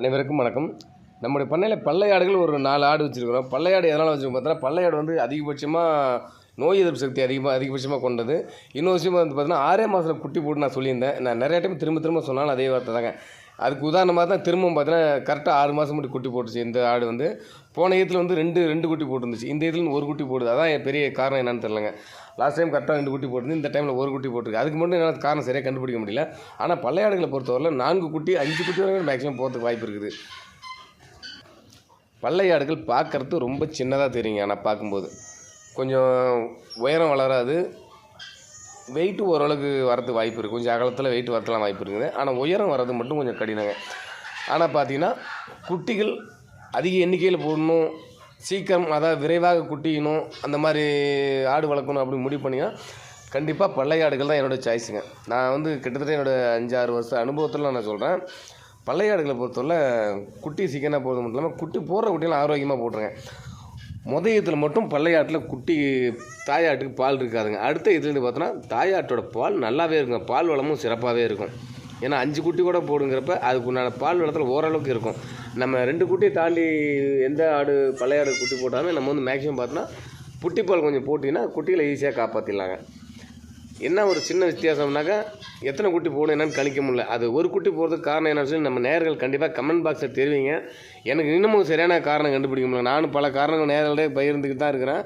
அனைவருக்கும் வணக்கம். நம்முடைய பண்ணையில் பள்ளையாடுகள் ஒரு நாலு ஆடு வச்சுருக்கிறோம். பள்ளையாடு எதனால் வச்சுருக்கோம் பார்த்தோன்னா பள்ளையாடு வந்து அதிகபட்சமாக நோய் எதிர்ப்பு சக்தி அதிகமாக அதிகபட்சமாக கொண்டது. இன்னொரு விஷயம் வந்து பார்த்தீங்கன்னா ஆறே மாதத்தில் குட்டி போட்டு நான் சொல்லியிருந்தேன். நான் நிறைய டைம் திரும்ப திரும்ப சொன்னாலும் அதே வார்த்தை தாங்க. அதுக்கு உதாரணமாக தான் திரும்பவும் பார்த்தீங்கன்னா கரெக்டாக ஆறு மாதம் மட்டும் குட்டி போட்டுச்சு இந்த ஆடு வந்து. போன இதில் வந்து ரெண்டு ரெண்டு குட்டி போட்டுருந்துச்சு. இந்த இதில் ஒரு குட்டி போடுது. அதான் என் பெரிய காரணம் என்னன்னு தெரிலங்க லாஸ்ட் டைம் கரெக்டாக ரெண்டு குட்டி போட்டுருந்து இந்த டைமில் ஒரு குட்டி போட்டிருக்கு. அதுக்கு மட்டும் என்னால் காரணம் சரியாக கண்டுபிடிக்க முடியல. ஆனால் பல்லையாடுகளை பொறுத்தவரையில் நான்கு குட்டி அஞ்சு குட்டி வரைக்கும் மேக்ஸிமம் போகிறதுக்கு வாய்ப்பு இருக்குது. பல்லையாடுகள் பார்க்குறது ரொம்ப சின்னதாக தெரியுங்க ஆனால் பார்க்கும்போது. கொஞ்சம் உயரம் வளராது. வெயிட்டு ஓரளவுக்கு வரதுக்கு வாய்ப்பு இருக்குது கொஞ்சம் அகலத்தில் வெயிட் வரதுலாம் வாய்ப்பு இருக்குது. ஆனால் உயரம் வர்றது மட்டும் கொஞ்சம் கடினங்க. ஆனால் பார்த்தீங்கன்னா குட்டிகள் அதிக எண்ணிக்கையில் போடணும். சீக்கிரம் அதாவது விரைவாக குட்டிக்கணும் அந்த மாதிரி ஆடு வளர்க்கணும் அப்படின்னு முடிவு பண்ணிங்கன்னா கண்டிப்பாக பல்லையாடுகள் தான் என்னோடய சாய்ஸுங்க நான் வந்து கிட்டத்தட்ட என்னோடய அஞ்சாறு வருஷம் அனுபவத்தில் நான் சொல்கிறேன் பல்லையாடுகளை பொறுத்தவரை குட்டி சீக்கிரமாக போடுறது மட்டும் இல்லாமல் குட்டி போடுற குட்டியெல்லாம் ஆரோக்கியமாக போட்டுருங்க. முதல் இதில் மட்டும் பள்ளையாட்டில் குட்டி தாயாட்டுக்கு பால் இருக்காதுங்க. அடுத்த இதுலேருந்து பார்த்தோன்னா தாயாட்டோட பால் நல்லாவே இருக்குங்க. பால் வளமும் சிறப்பாகவே இருக்கும். ஏன்னா அஞ்சு குட்டி கூட போடுங்கிறப்ப அதுக்கு உண்டான பால் வளத்தில் ஓரளவுக்கு இருக்கும். நம்ம ரெண்டு குட்டியை தாண்டி எந்த ஆடு பழைய ஆடு குட்டி போட்டாலுமே நம்ம வந்து மேக்ஸிமம் பார்த்தோன்னா புட்டி பால் கொஞ்சம் போட்டிங்கன்னா குட்டிகளை ஈஸியாக காப்பாற்றிடலாங்க என்ன ஒரு சின்ன வித்தியாசம்னாக்கா எத்தனை குட்டி போகணும் என்னன்னு கணிக்க முடியல. அது ஒரு குட்டி போகிறதுக்கு காரணம் என்னன்னு சொல்லி நம்ம நேர்கள் கண்டிப்பாக கமெண்ட் பாக்ஸில் தெரிவிங்க. எனக்கு இன்னமும் சரியான காரணம் கண்டுபிடிக்க முடியல. நானும் பல காரணங்கள் நேரங்களே பகிர்ந்துக்கிட்டு தான் இருக்கிறேன்.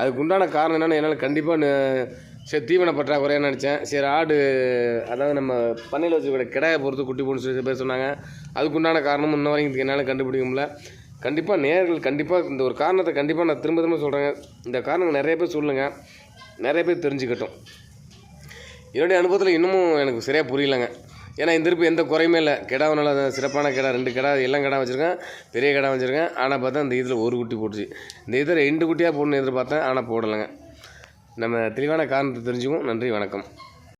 அதுக்கு உண்டான காரணம் என்னென்னு என்னால் கண்டிப்பாக சரி தீவன பற்றாக்குறையாக நினச்சேன். சரி ஆடு அதாவது நம்ம பண்ணையில் வச்சுக்கூட கிடாயை பொறுத்து குட்டி போட்டு சொல்லி பேர் சொன்னாங்க. அதுக்கு உண்டான காரணமும் இன்ன வரைக்கும் என்னால் கண்டுபிடிக்க முடியல கண்டிப்பாக நேர்கள் கண்டிப்பாக இந்த ஒரு காரணத்தை கண்டிப்பாக நான் திரும்ப திரும்ப சொல்கிறேங்க இந்த காரணங்கள் நிறைய பேர் சொல்லுங்கள் நிறைய பேர் தெரிஞ்சுக்கட்டும். என்னுடைய அனுபவத்தில் இன்னமும் எனக்கு சரியாக புரியலங்க. ஏன்னா இந்த திருப்பி எந்த குறையுமே இல்லை. கிடா நல்லா சிறப்பான கிடா ரெண்டு கிடா எல்லாம் கிடா வச்சுருக்கேன். பெரிய கிடா வச்சுருக்கேன். ஆனால் பார்த்தா இந்த இதில் ஒரு குட்டி போட்டுச்சு. இந்த இதில் ரெண்டு குட்டியாக போடணும்னு எதிர்பார்த்தேன் ஆனால் போடலைங்க. நம்ம தெளிவான காரணத்தை தெரிஞ்சுக்கும் நன்றி வணக்கம்.